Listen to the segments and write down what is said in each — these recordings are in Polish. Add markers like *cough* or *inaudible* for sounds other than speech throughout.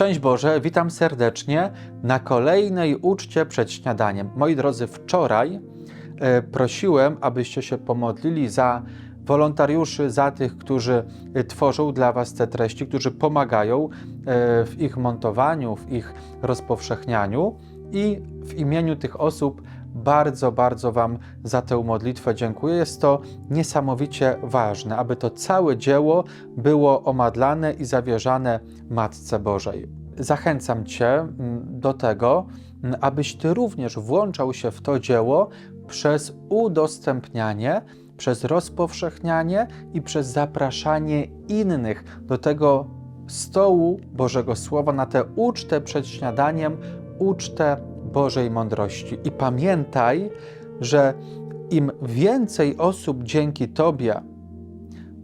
Szczęść Boże, witam serdecznie na kolejnej uczcie przed śniadaniem. Moi drodzy, wczoraj e, prosiłem, abyście się pomodlili za wolontariuszy, za tych, którzy e, tworzą dla Was te treści, którzy pomagają e, w ich montowaniu, w ich rozpowszechnianiu. I w imieniu tych osób bardzo, bardzo Wam za tę modlitwę dziękuję. Jest to niesamowicie ważne, aby to całe dzieło było omadlane i zawierzane Matce Bożej. Zachęcam Cię mm, do tego, mm, abyś Ty również włączał się w to dzieło przez udostępnianie, przez rozpowszechnianie i przez zapraszanie innych do tego stołu Bożego Słowa, na tę ucztę przed śniadaniem, ucztę Bożej mądrości. I pamiętaj, że im więcej osób dzięki Tobie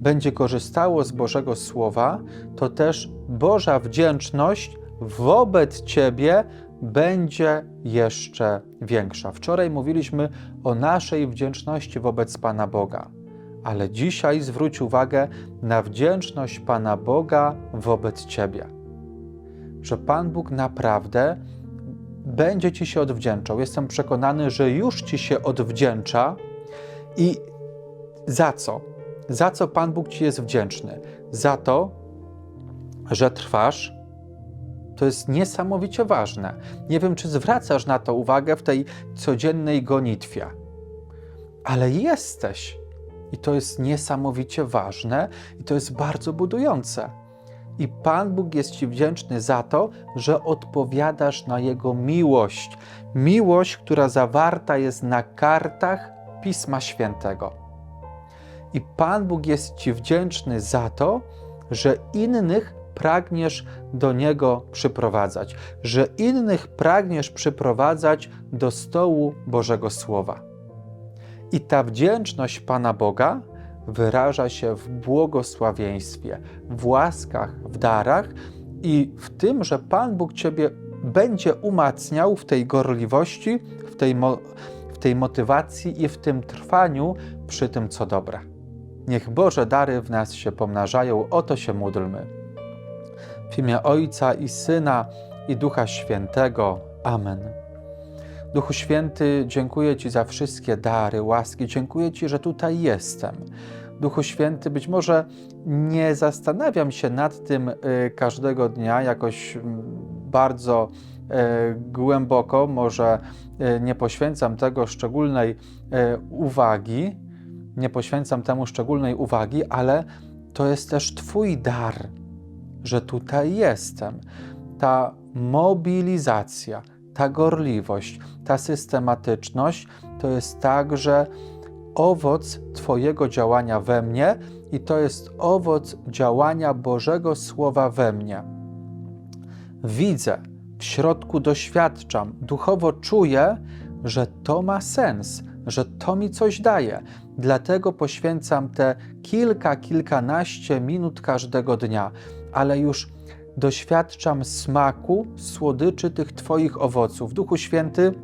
będzie korzystało z Bożego Słowa, to też Boża wdzięczność wobec Ciebie będzie jeszcze większa. Wczoraj mówiliśmy o naszej wdzięczności wobec Pana Boga, ale dzisiaj zwróć uwagę na wdzięczność Pana Boga wobec Ciebie. Że Pan Bóg naprawdę będzie Ci się odwdzięczał. Jestem przekonany, że już Ci się odwdzięcza i za co? Za co Pan Bóg Ci jest wdzięczny? Za to, że trwasz. To jest niesamowicie ważne. Nie wiem, czy zwracasz na to uwagę w tej codziennej gonitwie, ale jesteś. I to jest niesamowicie ważne i to jest bardzo budujące. I Pan Bóg jest Ci wdzięczny za to, że odpowiadasz na Jego miłość. Miłość, która zawarta jest na kartach Pisma Świętego. I Pan Bóg jest Ci wdzięczny za to, że innych pragniesz do Niego przyprowadzać, że innych pragniesz przyprowadzać do stołu Bożego Słowa. I ta wdzięczność Pana Boga wyraża się w błogosławieństwie, w łaskach, w darach i w tym, że Pan Bóg Ciebie będzie umacniał w tej gorliwości, w tej, w tej motywacji i w tym trwaniu przy tym, co dobre. Niech Boże dary w nas się pomnażają, o to się módlmy. W imię Ojca i Syna i Ducha Świętego. Amen. Duchu Święty, dziękuję Ci za wszystkie dary, łaski. Dziękuję Ci, że tutaj jestem. Duchu Święty, być może nie zastanawiam się nad tym y, każdego dnia jakoś mm, bardzo y, głęboko, może y, nie poświęcam tego szczególnej uwagi, nie poświęcam temu szczególnej uwagi, ale to jest też Twój dar, że tutaj jestem. Ta mobilizacja, ta gorliwość, ta systematyczność to jest także owoc Twojego działania we mnie i to jest owoc działania Bożego Słowa we mnie. Widzę, w środku doświadczam, duchowo czuję, że to ma sens, że to mi coś daje. Dlatego poświęcam te kilka, kilkanaście minut każdego dnia, ale już doświadczam smaku, słodyczy tych Twoich owoców. Duchu Święty,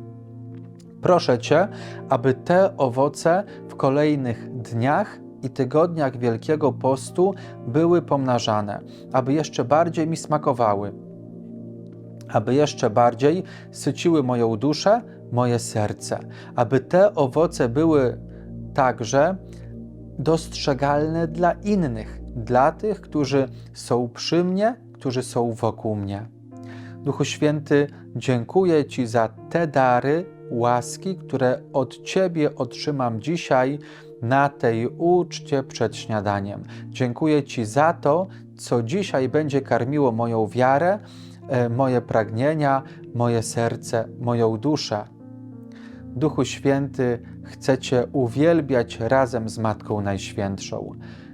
proszę Cię, aby te owoce w kolejnych dniach i tygodniach Wielkiego Postu były pomnażane, aby jeszcze bardziej mi smakowały, aby jeszcze bardziej syciły moją duszę, moje serce, aby te owoce były także dostrzegalne dla innych, dla tych, którzy są przy mnie, którzy są wokół mnie. Duchu Święty, dziękuję Ci za te dary, łaski, które od Ciebie otrzymam dzisiaj na tej uczcie przed śniadaniem. Dziękuję Ci za to, co dzisiaj będzie karmiło moją wiarę, e, moje pragnienia, moje serce, moją duszę. Duchu Święty, chcę Cię uwielbiać razem z Matką Najświętszą.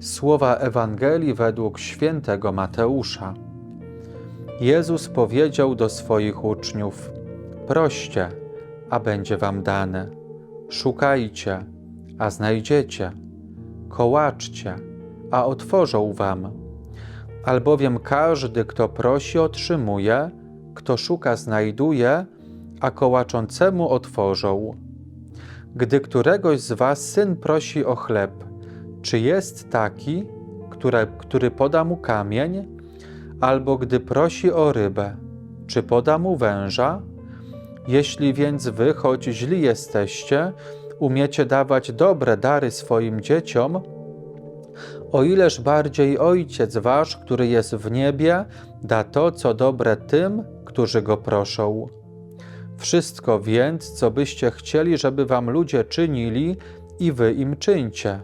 Słowa Ewangelii według świętego Mateusza. Jezus powiedział do swoich uczniów: Proście, a będzie wam dane. Szukajcie, a znajdziecie. Kołaczcie, a otworzą wam. Albowiem każdy, kto prosi, otrzymuje, kto szuka, znajduje, a kołaczącemu otworzą. Gdy któregoś z was syn prosi o chleb, czy jest taki, który poda mu kamień, albo gdy prosi o rybę, czy poda mu węża? Jeśli więc wy, choć źli jesteście, umiecie dawać dobre dary swoim dzieciom, o ileż bardziej Ojciec Wasz, który jest w niebie, da to, co dobre tym, którzy Go proszą. Wszystko więc, co byście chcieli, żeby Wam ludzie czynili, i Wy im czyńcie,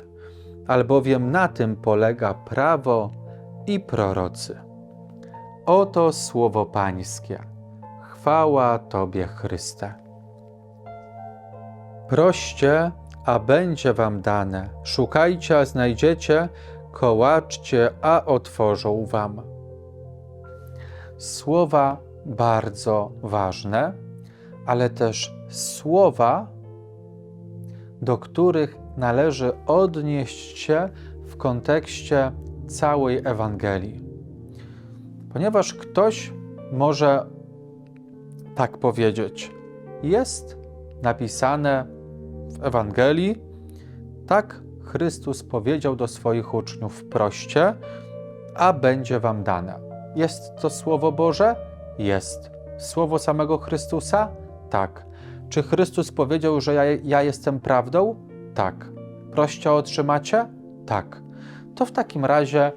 albowiem na tym polega prawo i prorocy. Oto słowo Pańskie. Chwała Tobie, Chryste. Proście, a będzie wam dane. Szukajcie, a znajdziecie. Kołaczcie, a otworzą wam. Słowa bardzo ważne, ale też słowa, do których należy odnieść się w kontekście całej Ewangelii. Ponieważ ktoś może tak powiedzieć: Jest napisane w Ewangelii, tak Chrystus powiedział do swoich uczniów: proście, a będzie wam dane. Jest to Słowo Boże? Jest. Słowo samego Chrystusa? Tak. Czy Chrystus powiedział, że ja, ja jestem prawdą? Tak. Proście otrzymacie? Tak. To w takim razie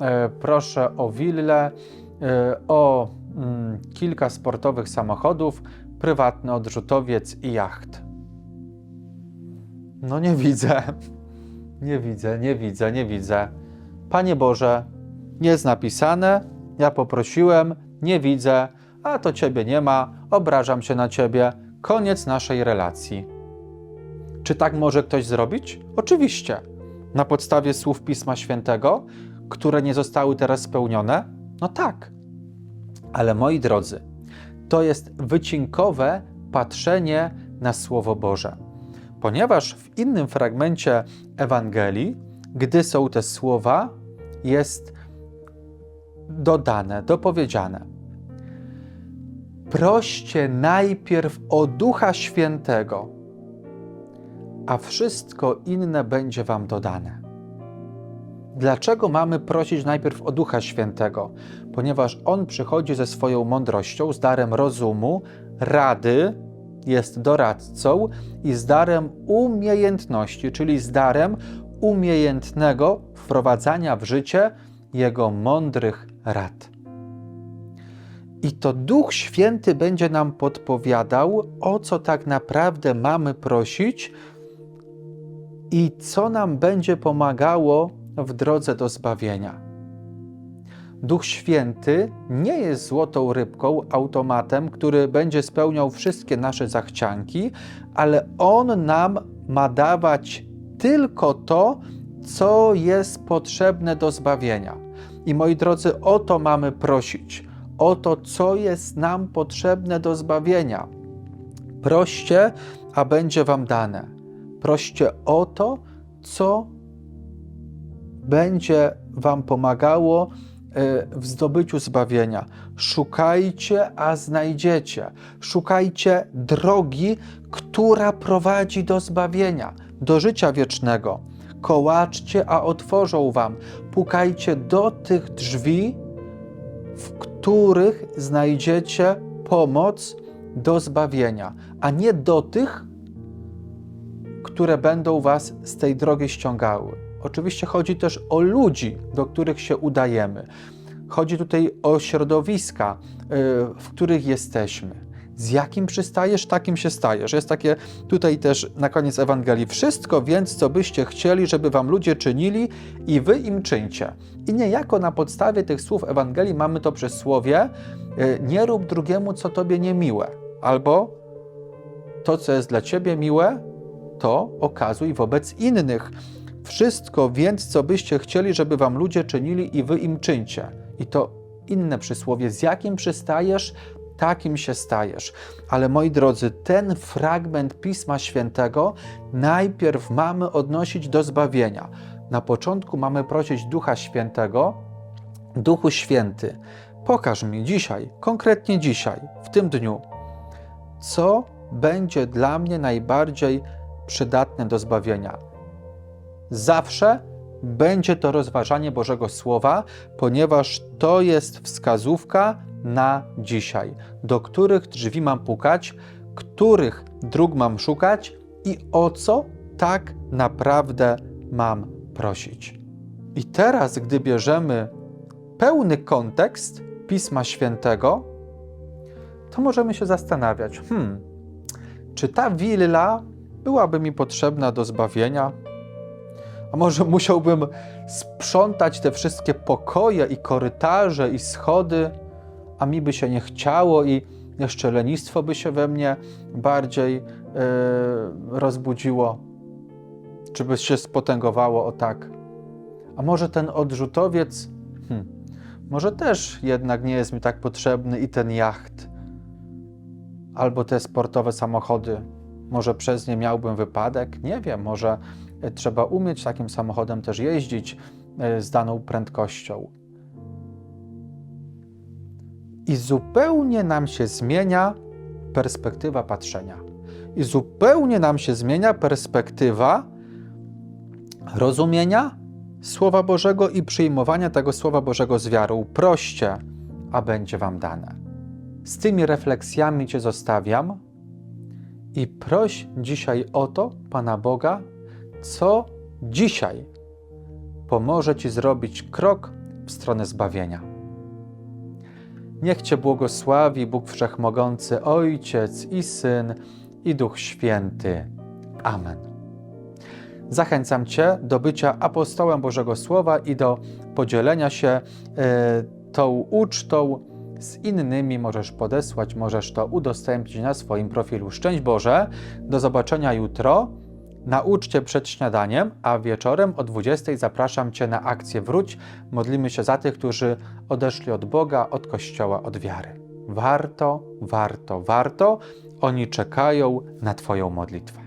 e, proszę o willę, e, o mm, kilka sportowych samochodów, prywatny odrzutowiec i jacht. No nie widzę. *laughs* Nie widzę, nie widzę, nie widzę. Panie Boże, jest napisane, ja poprosiłem, nie widzę, a to Ciebie nie ma, obrażam się na Ciebie, koniec naszej relacji. Czy tak może ktoś zrobić? Oczywiście. Na podstawie słów Pisma Świętego, które nie zostały teraz spełnione? No tak. Ale moi drodzy, to jest wycinkowe patrzenie na Słowo Boże. Ponieważ w innym fragmencie Ewangelii, gdy są te słowa, jest dodane, dopowiedziane. Proście najpierw o Ducha Świętego, a wszystko inne będzie Wam dodane. Dlaczego mamy prosić najpierw o Ducha Świętego? Ponieważ On przychodzi ze swoją mądrością, z darem rozumu, rady, jest doradcą i z darem umiejętności, czyli z darem umiejętnego wprowadzania w życie Jego mądrych rad. I to Duch Święty będzie nam podpowiadał, o co tak naprawdę mamy prosić i co nam będzie pomagało w drodze do zbawienia. Duch Święty nie jest złotą rybką, automatem, który będzie spełniał wszystkie nasze zachcianki, ale On nam ma dawać tylko to, co jest potrzebne do zbawienia. I moi drodzy, o to mamy prosić, o to, co jest nam potrzebne do zbawienia. Proście, a będzie Wam dane. Proście o to, co będzie Wam pomagało e, w zdobyciu zbawienia. Szukajcie, a znajdziecie. Szukajcie drogi, która prowadzi do zbawienia, do życia wiecznego. Kołaczcie, a otworzą Wam. Pukajcie do tych drzwi, w których znajdziecie pomoc do zbawienia, a nie do tych, które będą Was z tej drogi ściągały. Oczywiście chodzi też o ludzi, do których się udajemy. Chodzi tutaj o środowiska, y, w których jesteśmy. Z jakim przystajesz, takim się stajesz. Jest takie tutaj też na koniec Ewangelii. Wszystko więc, co byście chcieli, żeby wam ludzie czynili, i wy im czyńcie. I niejako na podstawie tych słów Ewangelii mamy to przysłowie: y, nie rób drugiemu, co tobie niemiłe, albo to, co jest dla ciebie miłe, to okazuj wobec innych. Wszystko więc, co byście chcieli, żeby wam ludzie czynili, i wy im czyńcie. I to inne przysłowie, z jakim przystajesz, takim się stajesz. Ale moi drodzy, ten fragment Pisma Świętego najpierw mamy odnosić do zbawienia. Na początku mamy prosić Ducha Świętego, Duchu Święty, pokaż mi dzisiaj, konkretnie dzisiaj, w tym dniu, co będzie dla mnie najbardziej przydatne do zbawienia. Zawsze będzie to rozważanie Bożego Słowa, ponieważ to jest wskazówka na dzisiaj, do których drzwi mam pukać, których dróg mam szukać i o co tak naprawdę mam prosić. I teraz, gdy bierzemy pełny kontekst Pisma Świętego, to możemy się zastanawiać, hmm, czy ta willa byłaby mi potrzebna do zbawienia? A może musiałbym sprzątać te wszystkie pokoje i korytarze i schody, a mi by się nie chciało i jeszcze lenistwo by się we mnie bardziej e, rozbudziło? Czy by się spotęgowało o tak? A może ten odrzutowiec, hmm, może też jednak nie jest mi tak potrzebny i ten jacht, albo te sportowe samochody. Może przez nie miałbym wypadek? Nie wiem, może e, trzeba umieć takim samochodem też jeździć e, z daną prędkością. I zupełnie nam się zmienia perspektywa patrzenia. I zupełnie nam się zmienia perspektywa rozumienia Słowa Bożego i przyjmowania tego Słowa Bożego z wiarą. Proście, a będzie Wam dane. Z tymi refleksjami Cię zostawiam i proś dzisiaj o to Pana Boga, co dzisiaj pomoże Ci zrobić krok w stronę zbawienia. Niech Cię błogosławi Bóg Wszechmogący, Ojciec i Syn i Duch Święty. Amen. Zachęcam Cię do bycia apostołem Bożego Słowa i do podzielenia się e, tą ucztą z innymi. Możesz podesłać, możesz to udostępnić na swoim profilu. Szczęść Boże, do zobaczenia jutro na uczcie przed śniadaniem, a wieczorem o 20 zapraszam Cię na akcję Wróć. Modlimy się za tych, którzy odeszli od Boga, od Kościoła, od wiary. Warto, warto, warto. Oni czekają na Twoją modlitwę.